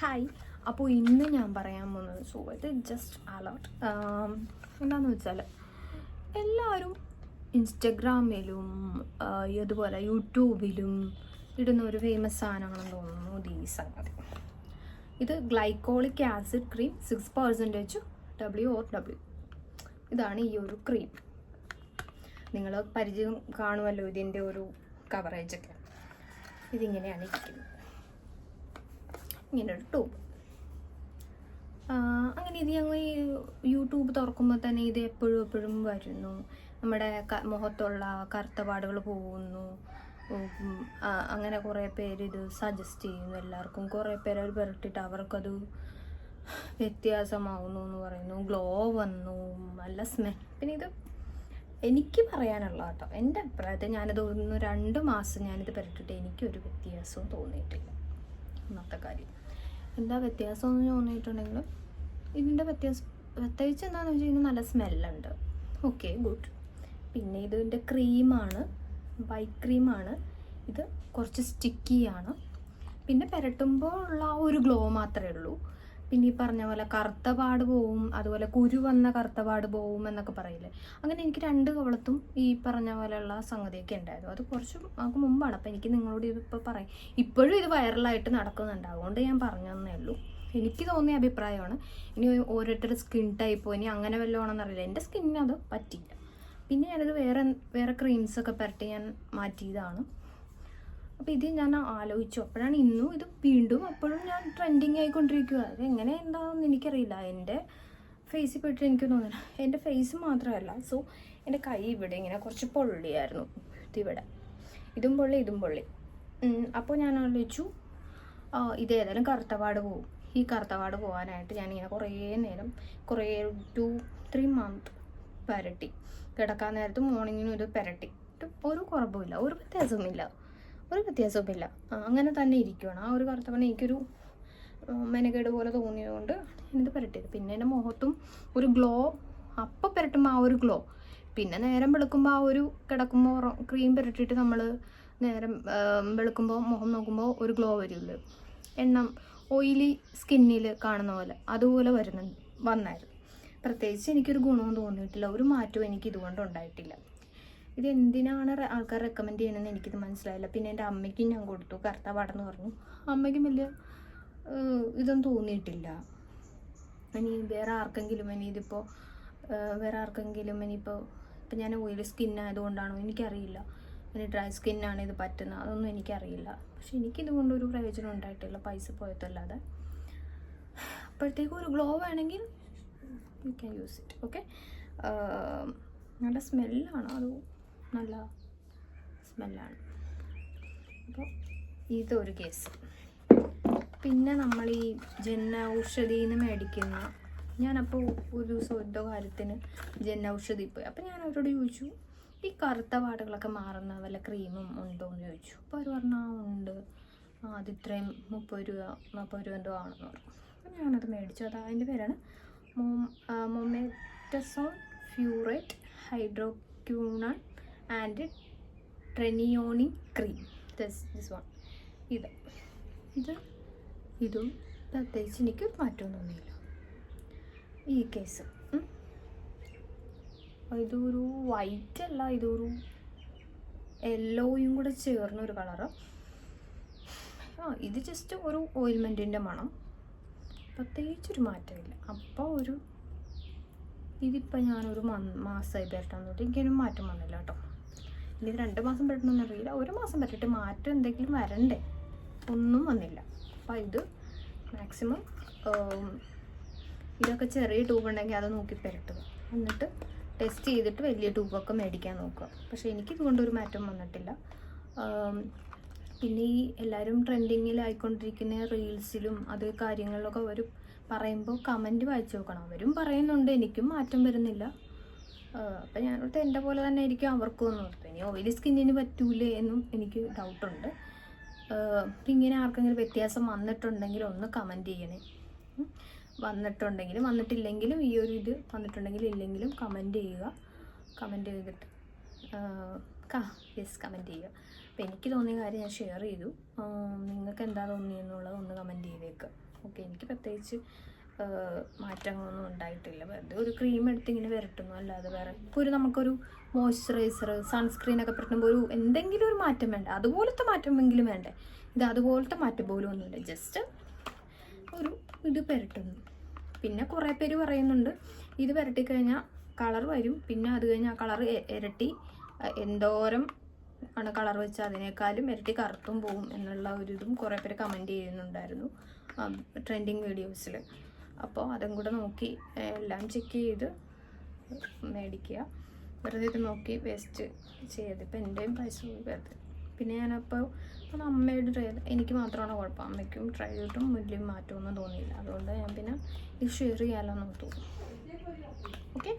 Hi അപ്പോൾ ഇന്ന് ഞാൻ പറയാൻ പോകുന്നത് സോ ഇത് ജസ്റ്റ് അലർട്ട് എന്താണെന്ന് വെച്ചാൽ എല്ലാവരും ഇൻസ്റ്റഗ്രാമിലും ഇതുപോലെ യൂട്യൂബിലും ഇടുന്ന ഒരു ഫേമസ് സാധനമാണെന്ന് തോന്നുന്നു ഈ സംഗതി. ഇത് glycolic acid cream six percentage W or W ഇതാണ് ഈ ഒരു ക്രീം നിങ്ങൾ പരിചയം കാണുമല്ലോ ഇതിന്റെ ഒരു കവറേജൊക്കെ ഇതിങ്ങനെയാണ് ഇരിക്കുന്നത്. ഇങ്ങനെ ഒരു ട്യൂബ് അങ്ങനെ ഇത് ഞങ്ങൾ ഈ യൂട്യൂബ് തുറക്കുമ്പോൾ തന്നെ ഇത് എപ്പോഴും എപ്പോഴും വരുന്നു. നമ്മുടെ മുഖത്തുള്ള കറുത്ത പാടുകൾ പോകുന്നു അങ്ങനെ കുറേ പേര് ഇത് സജസ്റ്റ് ചെയ്യുന്നു എല്ലാവർക്കും. കുറേ പേര് അവർ പുരട്ടിട്ട് അവർക്കത് വ്യത്യാസമാവുന്നു എന്ന് പറയുന്നു. ഗ്ലോ വന്നു നല്ല സ്മെൽ പിന്നെ ഇത് എനിക്ക് പറയാനുള്ള കേട്ടോ. എന്റെ അഭിപ്രായത്തിൽ ഞാനത് ഒന്ന് രണ്ട് മാസം ഞാനിത് പുരട്ടിട്ട് എനിക്കൊരു വ്യത്യാസവും തോന്നിയിട്ടില്ല. ഇന്നത്തെ കാര്യം. എന്താ വ്യത്യാസം എന്ന് തോന്നിയിട്ടുണ്ടെങ്കിൽ ഇതിന്റെ വ്യത്യാസം പ്രത്യേകിച്ച് എന്താണെന്ന് വെച്ച് കഴിഞ്ഞാൽ നല്ല സ്മെല്ലുണ്ട്. Okay good. പിന്നെ ഇതിന്റെ ക്രീമാണ് വൈറ്റ് ക്രീമാണ്. ഇത് കുറച്ച് സ്റ്റിക്കിയാണ്. പിന്നെ പുരട്ടുമ്പോൾ ഉള്ള ആ ഒരു ഗ്ലോ മാത്രമേ ഉള്ളൂ. പിന്നെ ഈ പറഞ്ഞ പോലെ കറുത്ത പാട് പോവും അതുപോലെ കുരു വന്ന കറുത്ത പാട് പോവും എന്നൊക്കെ പറയില്ലേ? അങ്ങനെ എനിക്ക് രണ്ട് കവളത്തും ഈ പറഞ്ഞ പോലെയുള്ള സംഗതിയൊക്കെ ഉണ്ടായിരുന്നു. അത് കുറച്ച് നമുക്ക് മുമ്പാണ്. അപ്പം എനിക്ക് നിങ്ങളോട് ഇതിപ്പോൾ പറയാം. ഇപ്പോഴും ഇത് വൈറലായിട്ട് നടക്കുന്നുണ്ട്. അതുകൊണ്ട് ഞാൻ പറഞ്ഞു തന്നേ ഉള്ളൂ. എനിക്ക് തോന്നിയ അഭിപ്രായമാണ്. ഇനി ഓരോരുത്തരുടെ സ്കിൻ ടൈപ്പോ ഇനി അങ്ങനെ വല്ലതും അറിയില്ല. എന്റെ സ്കിന്നിന് അത് പറ്റില്ല പിന്നെ ഞാനത് വേറെ വേറെ ക്രീംസൊക്കെ പുരട്ടി ഞാൻ മാറ്റിയതാണ്. അപ്പോൾ ഇത് ഞാൻ ആലോചിച്ചു. അപ്പോഴാണ് ഇന്നും ഇത് വീണ്ടും അപ്പോഴും ഞാൻ ട്രെൻഡിങ് ആയിക്കൊണ്ടിരിക്കുക അത് എങ്ങനെ എന്താണെന്ന് എനിക്കറിയില്ല. എന്റെ ഫേസിൽ പെട്ട് എനിക്ക് തോന്നില്ല എന്റെ ഫേസ് മാത്രമല്ല. സോ എന്റെ കൈ ഇവിടെ ഇങ്ങനെ കുറച്ച് പൊള്ളിയായിരുന്നു. ഇതിവിടെ. ഇതും പൊള്ളി ഇതും പൊള്ളി. അപ്പോൾ ഞാൻ ആലോചിച്ചു ഇത് ഏതായാലും കറുത്തപാട് പോവും. ഈ കറുത്തപാട് പോകാനായിട്ട് ഞാനിങ്ങനെ കുറേ നേരം കുറേ ടു ത്രീ മന്ത് പരട്ടി. കിടക്കാൻ നേരത്ത് മോർണിംഗിനും ഇത് പരട്ടി. ഒരു കുറവുമില്ല. ഒരു വ്യത്യാസവുമില്ല ഒരു വ്യത്യാസവുമില്ല. അങ്ങനെ തന്നെ ഇരിക്കുകയാണ് ആ ഒരു കറുത്തപ്പണ എനിക്കൊരു മെനകേട് പോലെ തോന്നിയതുകൊണ്ട് ഞാനിത് പുരട്ടിയത്. പിന്നെ എന്റെ മുഖത്തും ഒരു ഗ്ലോ അപ്പം പുരട്ടുമ്പോൾ ആ ഒരു ഗ്ലോ. പിന്നെ നേരം വെളുക്കുമ്പോൾ ആ ഒരു കിടക്കുമ്പോൾ ക്രീം പുരട്ടിയിട്ട് നമ്മൾ നേരം വെളുക്കുമ്പോൾ മുഖം നോക്കുമ്പോൾ ഒരു ഗ്ലോ വരില്ലേ? എണ്ണം ഓയിലി സ്കിന്നിൽ കാണുന്ന പോലെ അതുപോലെ വരുന്നുണ്ട് വന്നായിരുന്നു. പ്രത്യേകിച്ച് എനിക്കൊരു ഗുണവും തോന്നിയിട്ടില്ല. ഒരു മാറ്റവും എനിക്ക് ഇതുകൊണ്ട് ഉണ്ടായിട്ടില്ല. ഇത് എന്തിനാണ് ആൾക്കാർ റെക്കമെൻഡ് ചെയ്യണമെന്ന് എനിക്കിത് മനസ്സിലായില്ല. പിന്നെ എന്റെ അമ്മയ്ക്കും ഞാൻ കൊടുത്തു. കറുത്ത പാടെന്ന് പറഞ്ഞു. അമ്മയ്ക്കും വലിയ ഇതൊന്നും തോന്നിയിട്ടില്ല. ഇനി വേറെ ആർക്കെങ്കിലും ഇനി ഇതിപ്പോൾ വേറെ ആർക്കെങ്കിലും ഇനിയിപ്പോൾ ഇപ്പം ഞാൻ ഓയിൽ സ്കിൻ ആയതുകൊണ്ടാണോ എനിക്കറിയില്ല. ഇനി ഡ്രൈ സ്കിന്നാണ് ഇത് പറ്റുന്നത്. അതൊന്നും എനിക്കറിയില്ല. പക്ഷെ എനിക്കിതുകൊണ്ട് ഒരു പ്രയോജനം ഉണ്ടായിട്ടില്ല. പൈസ പോയതല്ലാതെ. അപ്പോഴത്തേക്കും ഒരു ഗ്ലോ വേണമെങ്കിൽ you can use it okay നല്ല സ്മെല്ലാണ് അത് നല്ല സ്മെല്ലാണ്. അപ്പോൾ ഇതൊരു കേസ്. പിന്നെ നമ്മൾ ഈ ജന ഔഷധിയിൽ നിന്ന് മേടിക്കുന്ന ഞാനപ്പോൾ ഒരു ദിവസം എന്തോ കാര്യത്തിന് ജന ഔഷധി പോയി. അപ്പോൾ ഞാൻ അവരോട് ചോദിച്ചു ഈ കറുത്ത പാടുകളൊക്കെ മാറുന്ന വല്ല ക്രീമും ഉണ്ടോ? എന്ന് ചോദിച്ചു. അപ്പോൾ അവർ പറഞ്ഞാൽ ഉണ്ട്. ആ അത് ഇത്രയും മുപ്പത് രൂപ നാൽപ്പത് രൂപ എന്തോ ആണെന്ന് പറഞ്ഞു. അപ്പോൾ ഞാനത് മേടിച്ചു. അത് അതിന്റെ പേരാണ് mometasone furoate hydroquinone and tretinoin cream this this one ഇത്. ഇത്. ഇതും പ്രത്യേകിച്ച് എനിക്ക് മാറ്റം തോന്നിയില്ല. ഈ കേസ്. ഇതൊരു വൈറ്റ് അല്ല ഇതൊരു യെല്ലോയും കൂടെ ചേർന്നൊരു കളറ് ആ ഇത് ജസ്റ്റ് ഒരു ഓയിൽമെന്റിന്റെ മണം. പ്രത്യേകിച്ചൊരു മാറ്റമില്ല. അപ്പോൾ ഒരു ഇതിപ്പോൾ ഞാനൊരു മ മാസമായി പരട്ടാൻ തൊട്ട് എനിക്കൊരു മാറ്റം വന്നില്ല കേട്ടോ. ഇനി രണ്ട് മാസം പറ്റണമെന്ന് അറിയില്ല. ഒരു മാസം പറ്റിട്ട് മാറ്റം എന്തെങ്കിലും വരണ്ടേ? ഒന്നും വന്നില്ല. അപ്പോൾ ഇത് മാക്സിമം ഇതൊക്കെ ചെറിയ ട്യൂബ് ഉണ്ടെങ്കിൽ അത് നോക്കി പെരട്ടുക. എന്നിട്ട് ടെസ്റ്റ് ചെയ്തിട്ട് വലിയ ട്യൂബൊക്കെ മേടിക്കാൻ നോക്കുക. പക്ഷേ എനിക്ക് ഇതുകൊണ്ട് ഒരു മാറ്റം വന്നിട്ടില്ല. പിന്നെ ഈ എല്ലാവരും ട്രെൻഡിങ്ങിലായിക്കൊണ്ടിരിക്കുന്ന റീൽസിലും അത് കാര്യങ്ങളിലൊക്കെ അവർ പറയുമ്പോൾ കമന്റ് വായിച്ചു നോക്കണം. അവരും പറയുന്നുണ്ട് എനിക്കും മാറ്റം വരുന്നില്ല. അപ്പം ഞാനോട്ട് എന്റെ പോലെ തന്നെ ആയിരിക്കും അവർക്കും എന്ന് ഓർത്തു ഇനി ഓയിലി സ്കിന്നിന് പറ്റൂലേ എന്നും എനിക്ക് ഡൗട്ടുണ്ട് അപ്പം ഇങ്ങനെ ആർക്കെങ്കിലും വ്യത്യാസം വന്നിട്ടുണ്ടെങ്കിൽ ഒന്ന് കമന്റ് ചെയ്യണേ. വന്നിട്ടുണ്ടെങ്കിലും വന്നിട്ടില്ലെങ്കിലും ഈ ഒരു ഇത് വന്നിട്ടുണ്ടെങ്കിലും ഇല്ലെങ്കിലും കമന്റ് ചെയ്യുക. കമന്റ് ചെയ്തിട്ട് യെസ് കമന്റ് ചെയ്യുക. അപ്പോൾ എനിക്ക് തോന്നിയ കാര്യം ഞാൻ ഷെയർ ചെയ്തു. നിങ്ങൾക്ക് എന്താ തോന്നിയെന്നുള്ളത് ഒന്ന് കമന്റ് ചെയ്തേക്കുക ഓക്കെ എനിക്ക് പ്രത്യേകിച്ച് മാറ്റങ്ങളൊന്നും ഉണ്ടായിട്ടില്ല. വെറുതെ ഒരു ക്രീം എടുത്ത് ഇങ്ങനെ വരട്ടുന്നു. അല്ലാതെ വേറെ ഇപ്പോൾ ഒരു നമുക്കൊരു മോയ്സ്ചറൈസർ സൺസ്ക്രീൻ ഒക്കെ പറ്റുമ്പോൾ ഒരു എന്തെങ്കിലും ഒരു മാറ്റം വേണ്ട? അതുപോലത്തെ മാറ്റമെങ്കിലും വേണ്ടേ? ഇത് അതുപോലത്തെ മാറ്റം പോലും ഒന്നുമില്ല. ജസ്റ്റ് ഒരു ഇത് പുരട്ടുന്നു. പിന്നെ കുറേ പേര് പറയുന്നുണ്ട് ഇത് പുരട്ടി കഴിഞ്ഞാൽ കളർ വരും. പിന്നെ അത് കഴിഞ്ഞാൽ ആ കളർ ഇരട്ടി എന്തോരം ആണ് കളർ വെച്ചാൽ അതിനേക്കാളും ഇരട്ടി കറുത്തും പോവും എന്നുള്ള ഒരു ഇതും കുറേ പേര് കമന്റ് ചെയ്യുന്നുണ്ടായിരുന്നു ട്രെൻഡിങ് വീഡിയോസിൽ അപ്പോൾ അതും കൂടെ നോക്കി എല്ലാം ചെക്ക് ചെയ്ത് മേടിക്കുക. വെറുതെ ഇത് നോക്കി വേസ്റ്റ് ചെയ്ത് ഇപ്പം എന്റെയും പൈസ പോയി പിന്നെ ഞാനപ്പോൾ അത് അമ്മയുടെ ട്രൈ എനിക്ക് മാത്രമാണ് കുഴപ്പം. അമ്മയ്ക്കും ട്രൈ ചെയ്തിട്ടും വലിയ മാറ്റമൊന്നും തോന്നിയില്ല. അതുകൊണ്ട് ഞാൻ പിന്നെ ഇത് ഷെയർ ചെയ്യാമല്ലോ എന്ന് തോന്നി ഓക്കെ